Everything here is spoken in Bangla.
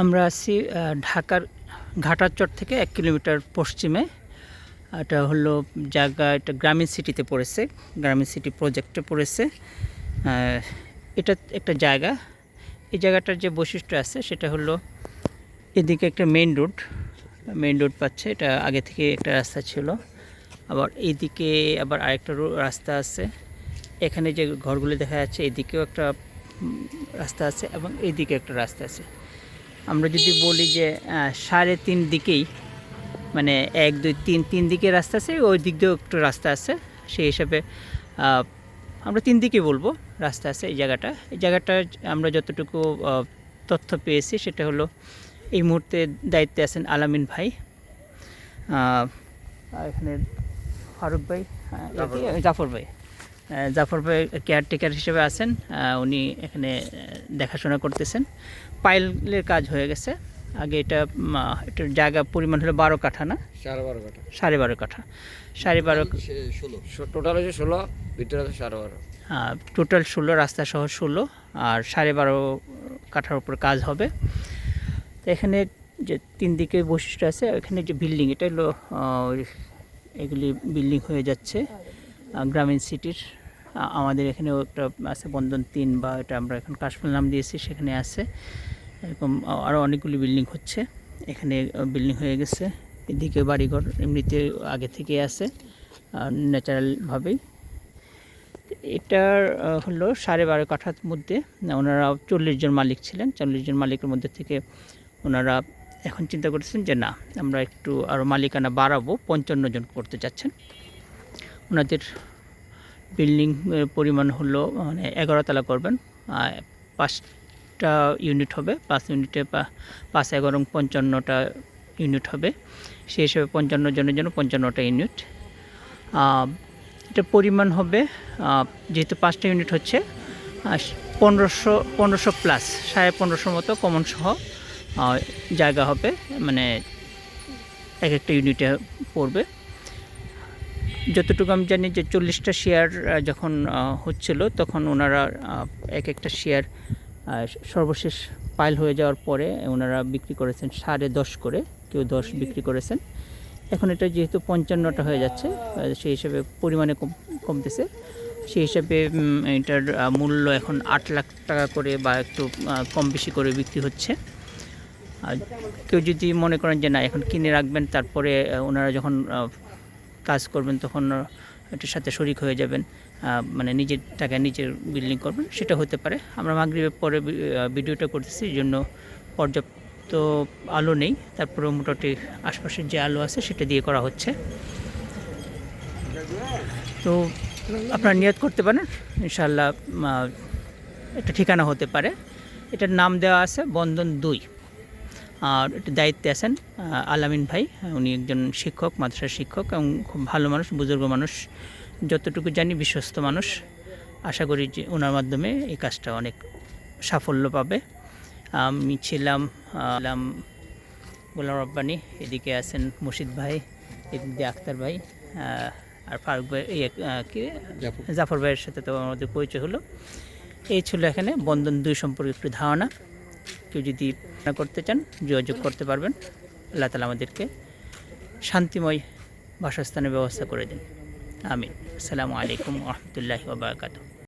আমরা আছি ঢাকার ঘাটারচর থেকে এক কিলোমিটার পশ্চিমে। এটা হলো জায়গা, এটা গ্রামীণ সিটিতে পড়েছে, গ্রামীণ সিটি প্রজেক্টে পড়েছে। এটা একটা জায়গা। এই জায়গাটার যে বৈশিষ্ট্য আছে, সেটা হলো এদিকে একটা মেইন রোড। মেইন রোড পাচ্ছে, এটা আগে থেকে একটা রাস্তা ছিল। আবার এইদিকে আবার আরেকটা রাস্তা আছে। এখানে যে ঘরগুলো দেখা যাচ্ছে, এদিকেও একটা রাস্তা আছে এবং এইদিকে একটা রাস্তা আছে। আমরা যদি বলি যে সাড়ে তিন দিকেই মানে এক দুই তিন তিন দিকে রাস্তা আছে ওই দিক দিয়েও একটু রাস্তা আছে। সেই হিসাবে আমরা তিন দিকে বলব রাস্তা আছে এই জায়গাটা। এই জায়গাটা আমরা যতটুকু তথ্য পেয়েছি সেটা হলো এই মুহূর্তে দায়িত্বে আছেন আলামিন ভাই। এখানে ফারুক ভাই। জাফর ভাই। জাফর ভাই কেয়ারটেকার হিসেবে আছেন উনি এখানে দেখাশোনা করতেছেন। পাইলের কাজ হয়ে গেছে। আগে এটা এটার জায়গা পরিমাণ হলো বারো কাঠা না? সাড়ে বারো কাঠা। সাড়ে বারো কাঠা। সাড়ে বারো ষোলো। টোটাল হচ্ছে ষোলো ভিতরে আছে সাড়ে বারো। টোটাল ষোলো রাস্তা সহ ষোলো আর সাড়ে বারো কাঠার উপর কাজ হবে। তো এখানে যে তিন দিকে বৈশিষ্ট্য আছে এখানে যে বিল্ডিং এটা হলো ওই এগুলি বিল্ডিং হয়ে যাচ্ছে গ্রামীণ সিটির আমাদের এখানেও একটা আছে বন্ধন তিন বা এটা আমরা এখন কাশফুল নাম দিয়েছি, সেখানে আছে। এরকম আরও অনেকগুলি বিল্ডিং হচ্ছে। এখানে বিল্ডিং হয়ে গেছে। এদিকে বাড়িঘর এমনিতে আগে থেকে আছে ন্যাচারালভাবেই এটার হলো সাড়ে বারো কাঠার মধ্যে ওনারা চল্লিশ জন মালিক ছিলেন। চল্লিশ জন মালিকের মধ্যে থেকে ওনারা এখন চিন্তা করতেছেন যে, না, আমরা একটু আরও মালিকানা বাড়াবো। পঞ্চান্ন জন করতে চাচ্ছেন। ওনাদের বিল্ডিং পরিমাণ হলো মানে এগারো তলা করবেন পাঁচটা ইউনিট হবে, পাঁচ ইউনিটে পাঁচ এগারো পঞ্চান্নটা ইউনিট হবে। সেই হিসেবে পঞ্চান্ন জনের জন্য পঞ্চান্নটা ইউনিট এটা পরিমাণ হবে যেহেতু পাঁচটা ইউনিট হচ্ছে পনেরোশো পনেরোশো প্লাস সাড়ে পনেরোশোর মতো কমন সহ জায়গা হবে মানে এক একটা ইউনিটে পড়বে। যতটুকু আমি জানি যে চল্লিশটা শেয়ার যখন হচ্ছিল, তখন ওনারা এক একটা শেয়ার সর্বশেষ পাইল হয়ে যাওয়ার পরে ওনারা বিক্রি করেছেন সাড়ে দশ করে, কেউ দশ বিক্রি করেছেন। এখন এটা যেহেতু পঞ্চান্নটা হয়ে যাচ্ছে সেই হিসাবে পরিমাণে কম, কমতেছে। সেই হিসাবে এটার মূল্য এখন আট লাখ টাকা করে বা একটু কম বেশি করে বিক্রি হচ্ছে। আর কেউ যদি মনে করেন যে না, এখন কিনে রাখবেন, তারপরে ওনারা যখন কাজ করবেন, তখন এটার সাথে শরিক হয়ে যাবেন মানে নিজের টাকায় নিজের বিল্ডিং করবেন, সেটা হতে পারে। আমরা মাগরীবের পরে ভিডিওটা করতেছি, এই জন্য পর্যাপ্ত আলো নেই। তারপরে মোটামুটি আশপাশের যে আলো আছে, সেটা দিয়ে করা হচ্ছে। তো আপনারা নিয়ত করতে পারেন ইনশাল্লাহ একটা ঠিকানা হতে পারে। এটার নাম দেওয়া আছে, বন্ধন দুই। আর এটা দায়িত্বে আছেন আলামিন ভাই। উনি একজন শিক্ষক মাদ্রাসার শিক্ষক এবং খুব ভালো মানুষ বুজুর্গ মানুষ। যতটুকু জানি বিশ্বস্ত মানুষ। আশা করি যে ওনার মাধ্যমে এই কাজটা অনেক সাফল্য পাবে। আমি ছিলাম আলাম গোলাম রব্বানি এদিকে আছেন মুর্শিদ ভাই এদিক আক্তার ভাই আর ফারুক ভাই কি। জাফর ভাইয়ের সাথে তো আমাদের পরিচয় হলো। এই ছিল এখানে বন্ধন দুই সম্পর্কে একটু ধারণা। কেউ যদি করতে চান, যোগাযোগ করতে পারবেন। আল্লাহ তালা আমাদেরকে শান্তিময় বাসস্থানের ব্যবস্থা করে দিন। আমিন। আসসালামু আলাইকুম রহমতুল্লাহ ওবরাকাতুহ